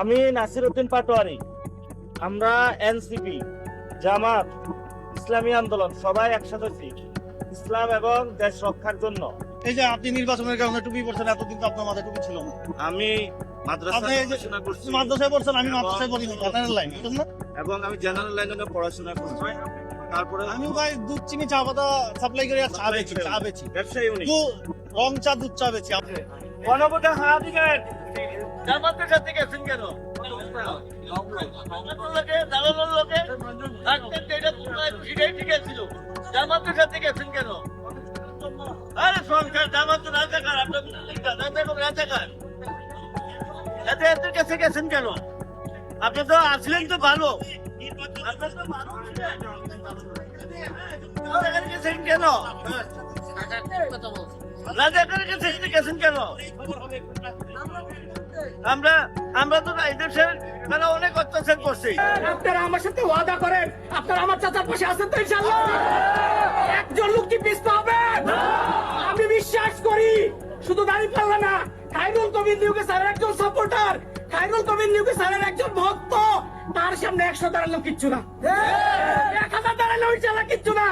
আমি নাসির উদ্দিন পাটোয়ারি। আমরা এনসিপি জামাত ইসলামী আন্দোলন সবাই একসাথে আছি ইসলাম এবং দেশ রক্ষার জন্য। এই যে আপনি নির্বাচনের কারণে টুপি পড়ছেন এতদিন তো আপনার মাথায় টুপি ছিল না। আমি মাদ্রাসায় পড়ছেন আমি মাদ্রাসায় পড়ি জেনারেল লাইন না? এবং আমি জেনারেল লাইনে পড়াশোনা করছি। তারপরে আমি ভাই দুধ চিনি চা পাতা সাপ্লাই করে চা বেচি চা বেচি। ব্যবসায়ী উনি। রং চা দুধ চা বেচি আপনি। গণভোটে হাত দিবেন জামাতের সাথে গেছেন কেন? জামাতের সাথে গেছেন কেন? আরে সংসার জামাত তো রাজাকার আপনার রাজাকার রাজাকার এতে এদের কাছে গেছেন কেন? আপনি তো আসলেন তো ভালো। আপনার তো ভালো ছিলেন। রাজাকার গেছেন কেন? রাজাকার কাছে গেছেন কেন? আমরা আমরা তো তারা অনেক অত্যাচার আপনারা আমার সাথে ওয়াদা করেন, আপনারা আমার চাচার পাশে আছেন তো ইনশাল্লাহ একজন লোক কি পিছপা হবে। আমি বিশ্বাস করি, শুধু দাঁড়িয়ে পারল না খাইরুল কবির নিউকে স্যারের একজন সাপোর্টার খাইরুল কবির নিউকে স্যারের একজন ভক্ত। তার সামনে একশো দাঁড়াল কিচ্ছু না। এক হাজার দাঁড়াল ইনশাল্লাহ কিচ্ছু না।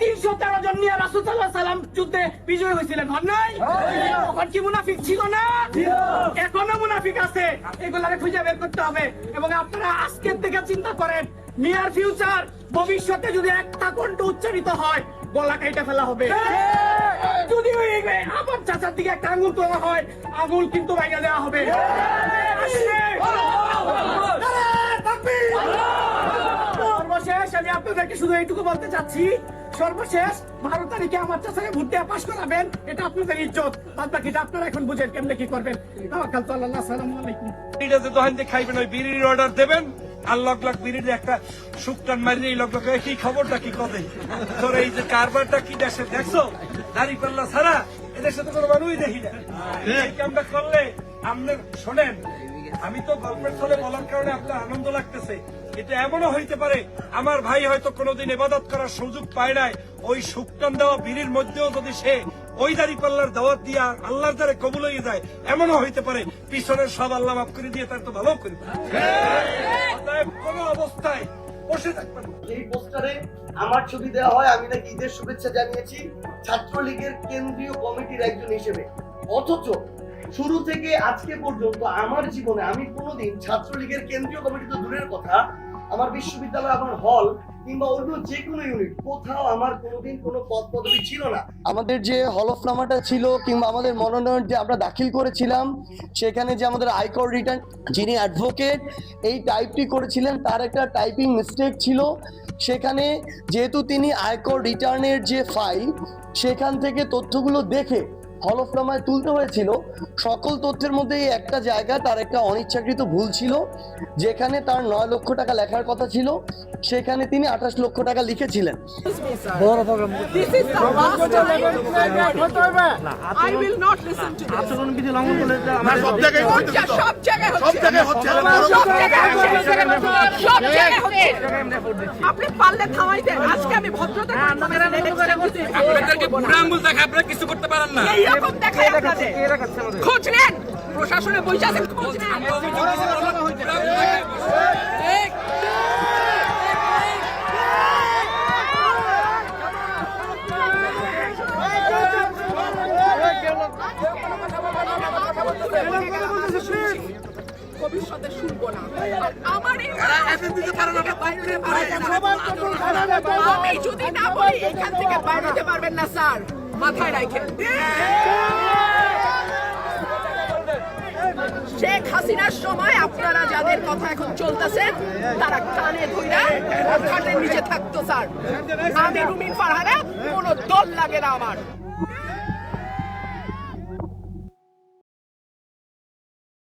তিনশো তেরো জন নিয়ে রাসুল সাল্লাম যুদ্ধে বিজয় হয়েছিলেন। হন নাই? তখন কি মুনাফিক ছিল না? এখনও মুনাফিক আছে। এগুলাকে খুঁজে বের করতে হবে। এবং আপনারা আজকের থেকে চিন্তা করেন নিয়ার ফিউচার ভবিষ্যতে যদি একটা কণ্ঠ উচ্চারিত হয় গলা কেটে ফেলা হবে। যদি ওই আমার চাচার দিকে একটা আঙুল তোলা হয় আঙুল কিন্তু বাইরে দেওয়া হবে আসলে- সর্বশেষ আমি আপনাদেরকে শুধু এইটুকু বলতে চাচ্ছি, সর্বশেষ বারো তারিখে আমার চাচাকে ভোট দিয়ে পাশ করাবেন, এটা আপনাদের ইজ্জত। বাদ বাকিটা আপনারা এখন বুঝেন কেমনে কি করবেন। তাওয়াক্কাল তো আল্লাহ সালামু আলাইকুম। বিড়িটাতে দোকান দিয়ে খাইবেন, ওই বিড়ির অর্ডার দেবেন, আর লগ লগ বিড়ির একটা শুকটান মারিয়ে এই লগ লগ কি খবরটা কি কবে তোর এই যে কারবারটা কি দেশে, দেখছ? দাড়ি পাল্লা ছাড়া এদের সাথে কোনো মানুষই দেখি না। এই কামটা করলে আপনার শোনেন, আমি তো গল্পের ছলে বলার কারণে আপনার আনন্দ লাগতেছে। এটা এমনও হইতে পারে, আমার ভাই হয়তো কোনোদিন এবাদত করার সুযোগ পায় নাই। ওই শুকটান দেওয়া বিড়ির মধ্যেও যদি সে ওই দাড়ি পাল্লার দাওয়াত দিয়া আল্লাহর দ্বারে কবুল হয়ে যায়, এমনও হইতে পারে, পিছনের সব আল্লাহ মাফ করে দিয়ে তার তো ভালো করে কোনো অবস্থায় বসে থাকবেন এই পোস্টারে আমার ছবি দেওয়া হয়, আমি নাকি ঈদের শুভেচ্ছা জানিয়েছি, ছাত্রলীগের কেন্দ্রীয় কমিটির একজন হিসেবে। অথচ শুরু থেকে আজকে পর্যন্ত আমার জীবনে আমি কোনোদিন ছাত্রলীগের কেন্দ্রীয় কমিটি তো দূরের কথা, আমার বিশ্ববিদ্যালয়, আমার হল কিংবা অন্য যে কোনো ইউনিট কোথাও আমার কোনোদিন কোনো পদ পদবি ছিল না। আমাদের যে হলফনামাটা ছিল কিংবা আমাদের মনোনয়ন যে আমরা দাখিল করেছিলাম, সেখানে যে আমাদের আয়কর রিটার্ন যিনি অ্যাডভোকেট এই টাইপটি করেছিলেন, তার একটা টাইপিং মিস্টেক ছিল। সেখানে যেহেতু তিনি আয়কর রিটার্নের যে ফাইল সেখান থেকে তথ্যগুলো দেখে হলফনামায় তুলতে হয়েছিল সকল তথ্যের মধ্যে এই একটা জায়গা তার একটা অনিচ্ছাকৃত ভুল ছিল যেখানে তার নয় লক্ষ টাকা লেখার কথা ছিল সেখানে তিনি আঠাশ লক্ষ টাকা লিখেছিলেন আপনি পারলে থামাই দেন আজকে আমি ভদ্রতা আপনাদেরকে বুড়া আঙ্গুল দেখে আপনারা কিছু করতে পারেন না এইরকম দেখায় আপনাদের? খোঁজ নেন। প্রশাসনে বসে আছেন খোঁজ নেন। ভবিষ্যতে শুনব না। আর আমার আমি যদি না বলি এখান থেকে বাইরে পারবেন না স্যার। মাথায় রাখেন শেখ হাসিনার সময় আপনারা যাদের কথা এখন চলতেছে, তারা কানে ধইরা খাটের নিচে থাকতো, স্যার। আমি রুমিন ফারহানা কোনো দল লাগে না আমার।